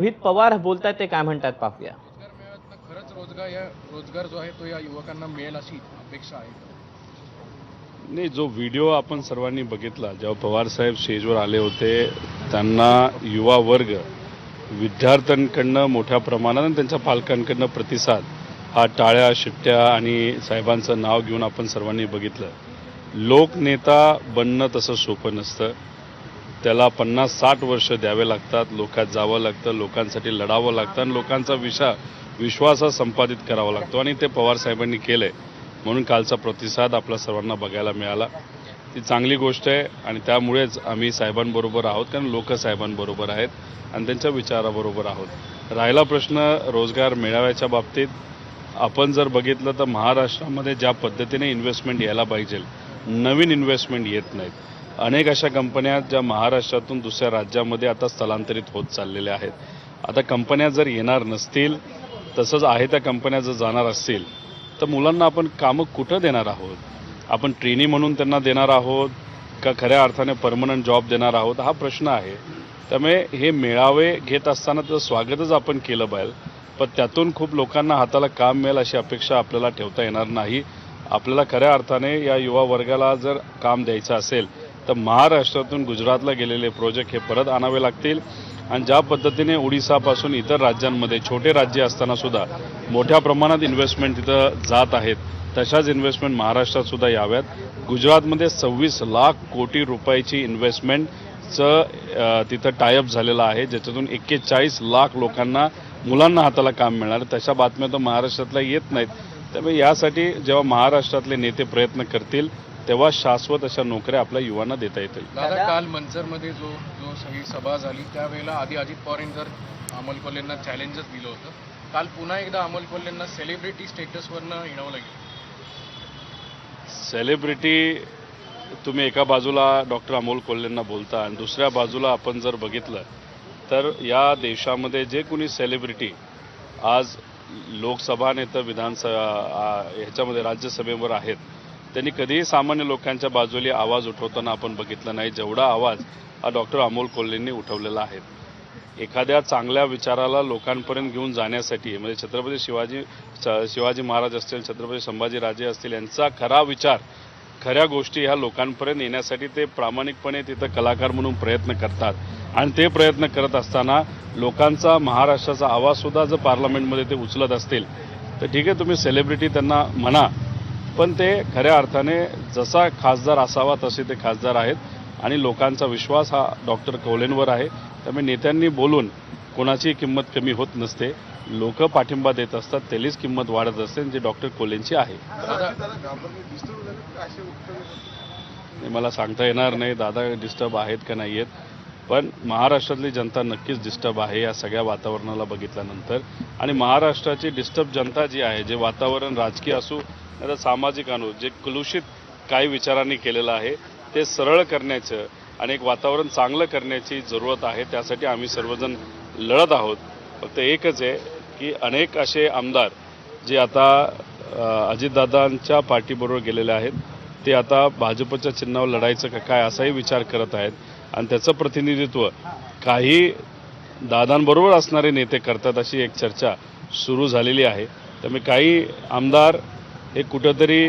रोहित पवार बोलतात ते काय म्हणतात पाहूया. खरंच रोजगार या रोजगार जो आहे तो या युवकांना मिळेल अशी अपेक्षा आहे. नाही जो व्हिडिओ आपण सर्वांनी बघितला जेव्हा पवार साहेब स्टेजवर आले होते त्यांना युवा वर्ग विद्यार्थ्यांकडनं मोठ्या प्रमाणात आणि त्यांच्या पालकांकडनं प्रतिसाद हा टाळ्या शिट्ट्या आणि साहेबांचं नाव घेऊन आपण सर्वांनी बघितलं. लोकनेता बनणं तसं सोपं नसतं. त्याला पन्नास साठ वर्ष द्यावे लागतात. लोकात जावं लागतं लोकांसाठी लढावं लागतं आणि लोकांचा विशा विश्वास हा संपादित करावा लागतो. आणि ते पवार साहेबांनी केलं आहे म्हणून कालचा प्रतिसाद आपल्या सर्वांना बघायला मिळाला. ती चांगली गोष्ट आहे आणि त्यामुळेच आम्ही साहेबांबरोबर आहोत कारण लोक साहेबांबरोबर आहेत आणि त्यांच्या विचाराबरोबर आहोत. राहिला प्रश्न रोजगार मिळाव्याच्या बाबतीत. आपण जर बघितलं तर महाराष्ट्रामध्ये ज्या पद्धतीने इन्व्हेस्टमेंट यायला पाहिजे नवीन इन्व्हेस्टमेंट येत नाहीत. अनेक अशा कंपन्या ज्या महाराष्ट्रातून दुसऱ्या राज्यामध्ये आता स्थलांतरित होत चाललेल्या आहेत. आता कंपन्या जर येणार नसतील तसंच आहे त्या कंपन्या जर जाणार असतील तर मुलांना आपण कामं कुठं देणार आहोत? आपण ट्रेनी म्हणून त्यांना देणार आहोत का खऱ्या अर्थाने परमनंट जॉब देणार आहोत? हा प्रश्न आहे. त्यामुळे हे मेळावे घेत असताना त्याचं स्वागतच आपण केलं पाहिजे. पण त्यातून खूप लोकांना हाताला काम मिळेल अशी अपेक्षा आपल्याला ठेवता येणार नाही. आपल्याला खऱ्या अर्थाने या युवा वर्गाला जर काम द्यायचं असेल तर महाराष्ट्रातून गुजरातला गेलेले प्रोजेक्ट हे परत आणावे लागतील. आणि ज्या पद्धतीने ओडिसापासून इतर राज्यांमध्ये छोटे राज्य असतानासुद्धा मोठ्या प्रमाणात इन्व्हेस्टमेंट तिथं जात आहेत तशाच इन्व्हेस्टमेंट महाराष्ट्रातसुद्धा याव्यात. गुजरातमध्ये सव्वीस लाख कोटी रुपयाची इन्व्हेस्टमेंटचं तिथं टायअप झालेलं आहे ज्याच्यातून एक्केचाळीस लाख लोकांना मुलांना हाताला काम मिळणार. तशा बातम्या तर महाराष्ट्रातल्या येत नाहीत. त्यामुळे यासाठी जेव्हा महाराष्ट्रातले नेते प्रयत्न करतील तेव्हा शाश्वत अशा नोकऱ्या आपल्या युवांना देता येतील. दादा काल मनसरमध्ये जो जो सगळी सभा झाली त्यावेळेला आधी अजित पवारांनी जर अमोल कोल्हेंना चॅलेंजच दिलं होतं. काल पुन्हा एकदा अमोल कोल्हेंना सेलिब्रिटी स्टेटसवरनं हिणवलं गेलं. सेलिब्रिटी तुम्ही एका बाजूला डॉक्टर अमोल कोल्हेंना बोलता आणि दुसऱ्या बाजूला आपण जर बघितलं तर या देशामध्ये जे कोणी सेलिब्रिटी आज लोकसभा नाही तर विधानसभा ह्याच्यामध्ये राज्यसभेवर आहेत त्यांनी कधीही सामान्य लोकांच्या बाजूला आवाज उठवताना आपण बघितला नाही जेवढा आवाज हा डॉक्टर अमोल कोल्हेंनी उठवलेला आहे. एखाद्या चांगल्या विचाराला लोकांपर्यंत घेऊन जाण्यासाठी म्हणजे छत्रपती शिवाजी शिवाजी महाराज असतील छत्रपती संभाजीराजे असतील यांचा खरा विचार खऱ्या गोष्टी ह्या लोकांपर्यंत येण्यासाठी ते प्रामाणिकपणे तिथं कलाकार म्हणून प्रयत्न करतात. आणि ते प्रयत्न करत असताना लोकांचा महाराष्ट्राचा आवाजसुद्धा जर पार्लमेंटमध्ये ते उचलत असतील तर ठीक आहे तुम्ही सेलिब्रिटी त्यांना म्हणा पण ते खऱ्या अर्थाने जसा खासदार असावा तसे ते खासदार आहेत आणि लोकांचा विश्वास हा डॉक्टर कवलेंवर आहे. त्यामुळे नेत्यांनी बोलून कोणाची किंमत कमी होत नसते. लोक पाठिंबा देत असतात त्यालीच किंमत वाढत असते जी डॉक्टर कोलेंची आहे. मला सांगता येणार नाही दादा डिस्टर्ब आहेत का नाही आहेत. पण महाराष्ट्रातली जनता नक्कीच डिस्टर्ब आहे या सगळ्या वातावरणाला बघितल्यानंतर. आणि महाराष्ट्राची डिस्टर्ब जनता जी आहे जे वातावरण राजकीय असू नाही तर सामाजिक आणू जे कलुषित काही विचारांनी केलेलं आहे ते सरळ करण्याचं आणि एक वातावरण चांगलं करण्याची जरूरत आहे त्यासाठी आम्ही सर्वजण लढत आहोत. फक्त एकच आहे की अनेक असे आमदार जे आता अजितदादांच्या पार्टीबरोबर गेलेले आहेत ते आता भाजपच्या चिन्हावर लढायचं का काय असाही विचार करत आहेत. आणि त्याचं प्रतिनिधित्व काही दादांबरोबर असणारे नेते करतात अशी एक चर्चा सुरू झालेली आहे. त्यामुळे काही आमदार हे कुठंतरी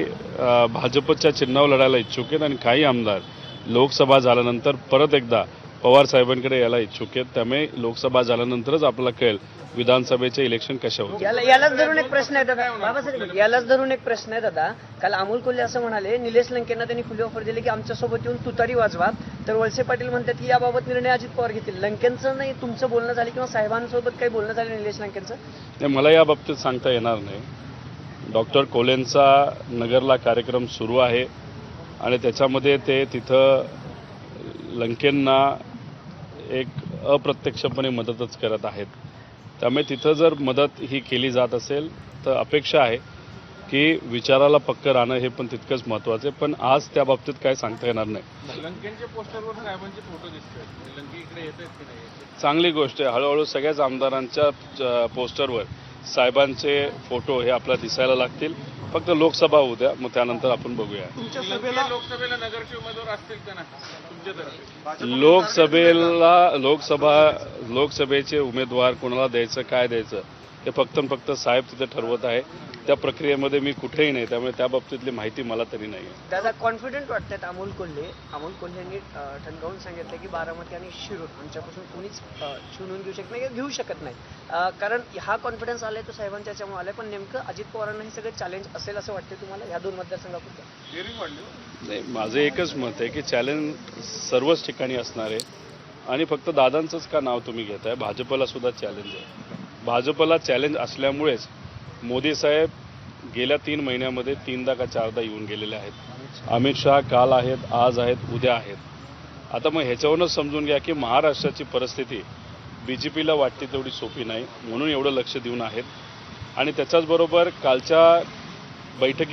भाजपच्या चिन्हावर लढायला इच्छुक आहेत आणि काही आमदार लोकसभा झाल्यानंतर परत एकदा पवार साहेबांकडे यायला इच्छुक आहेत. त्यामुळे लोकसभा झाल्यानंतरच आपल्याला कळेल विधानसभेचे इलेक्शन कशा याला यालाच धरून एक प्रश्न आहे दादा. बाबासाहेब यालाच धरून एक प्रश्न आहे दादा. काल अमोल कोल्हे असं म्हणाले निलेश लंकेंना त्यांनी खुली ऑफर दिली की आमच्यासोबत येऊन तुतारी वाजवा. तर वळसे पाटील म्हणतात की याबाबत निर्णय अजित पवार घेतील. लंकेंचं नाही तुमचं बोलणं झालं किंवा साहेबांसोबत काही बोलणं झालं निलेश लंकेंचं? नाही मला या बाबतीत सांगता येणार नाही. डॉक्टर कोलेंचा नगरला कार्यक्रम सुरू आहे आणि त्याच्यामध्ये ते तिथं लंकेंना एक अप्रत्यक्षपणे मदतच करत आहेत. त्यामुळे तिथं जर मदत ही केली जात असेल तर अपेक्षा आहे की विचाराला पक्क राहणं हे पण तितकंच महत्त्वाचं आहे. पण आज त्या बाबतीत काय सांगता येणार नाही. नाही? चांगली गोष्ट आहे. हळूहळू सगळ्याच आमदारांच्या पोस्टरवर साहेबांचे फोटो हे आपल्याला दिसायला लागतील. फक्त लोकसभा होऊ द्या मग त्यानंतर आपण बघूया. लोकसभेला नगरचे उमेदवार असतील का नाही? तुमच्यातर्फे लोकसभेला लोकसभा लोकसभेचे उमेदवार कोणाला द्यायचं काय द्यायचं? हे फक्त फक्त साहेब तिथे ठरवत आहे. त्या प्रक्रियेमध्ये मी कुठेही नाही त्यामुळे त्या बाबतीतली माहिती मला तरी नाही आहे दादा कॉन्फिडंट वाटतात अमोल कोल्हे? अमोल कोल्हेंनी ठणकावून सांगितलं की बारामती आणि शिरूर आमच्यापासून कोणीच शिवून घेऊ शकत नाही किंवा घेऊ शकत नाही. कारण हा कॉन्फिडन्स आलाय तो साहेबांच्या याच्यामुळे आलाय पण नेमकं अजित पवारांना हे सगळं चॅलेंज असेल असं वाटतं तुम्हाला? या दोन मतदारसंघापुरतं. नाही माझं एकच मत आहे की चॅलेंज सर्वच ठिकाणी असणार आहे. आणि फक्त दादांचंच का नाव तुम्ही घेताय? भाजपला सुद्धा चॅलेंज आहे. भाजपला चॅलेंज असल्यामुळेच मोदी साहेब गेल्या तीन महिन्यामध्ये तीनदा का चारदा येऊन गेलेले आहेत. अमित शहा काल आहेत आज आहेत उद्या आहेत. आता मग ह्याच्यावरूनच समजून घ्या की महाराष्ट्राची परिस्थिती बी जे पीला वाटते तेवढी सोपी नाही म्हणून एवढं लक्ष देऊन आहेत. आणि त्याच्याचबरोबर कालच्या बैठकी